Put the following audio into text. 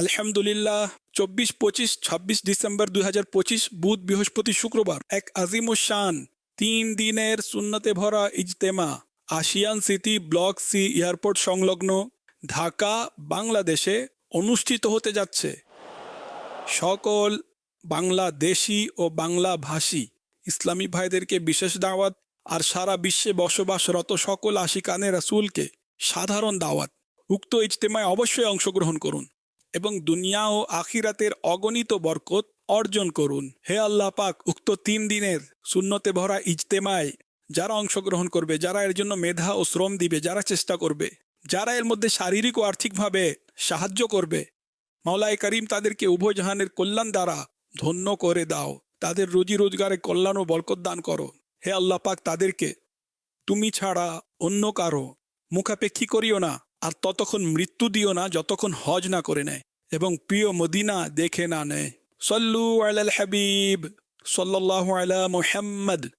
আলহামদুলিল্লাহ, চব্বিশ পঁচিশ, ছাব্বিশ ডিসেম্বর দুই পঁচিশ, বুধ, বৃহস্পতি, শুক্রবার। এক আজিম শান তিন দিনের সুন্নতে ভরা ইজতেমা, Ashiyan city, block C airport সংলগ্ন, ঢাকা, বাংলাদেশে অনুষ্ঠিত হতে যাচ্ছে। সকল বাংলাদেশি ও বাংলা ভাষী ইসলামী ভাইদেরকে বিশেষ দাওয়াত আর সারা বিশ্বে বসবাসরত সকল আশিকানে রাসুলকে সাধারণ দাওয়াত। উক্ত ইজতেমায় অবশ্যই অংশগ্রহণ করুন। এবং দুনিয়া ও আখিরাতের অগণিত বরকত অর্জন করুন। হে আল্লাহ পাক, উক্ত তিন দিনের শূন্যতে ভরা ইজতেমায় যারা অংশগ্রহণ করবে, যারা এর জন্য মেধা ও শ্রম দিবে, যারা চেষ্টা করবে, যারা এর মধ্যে শারীরিক ও আর্থিকভাবে সাহায্য করবে, মাওলায় করিম তাদেরকে উভয় জাহানের কল্যাণ দ্বারা ধন্য করে দাও। তাদের রুজি রোজগারে কল্যাণ ও বরকত দান করো। হে আল্লাহ পাক, তাদেরকে তুমি ছাড়া অন্য কারও মুখাপেক্ষী করিও না, আর ততক্ষণ মৃত্যু দিও না, যতক্ষণ হজ না করে নেয়। এবং প্রিয় মদিনা দেখে না নেয়। সল্লু আলাল হাবিব সাল্লাহ আলা মুহাম্মদ।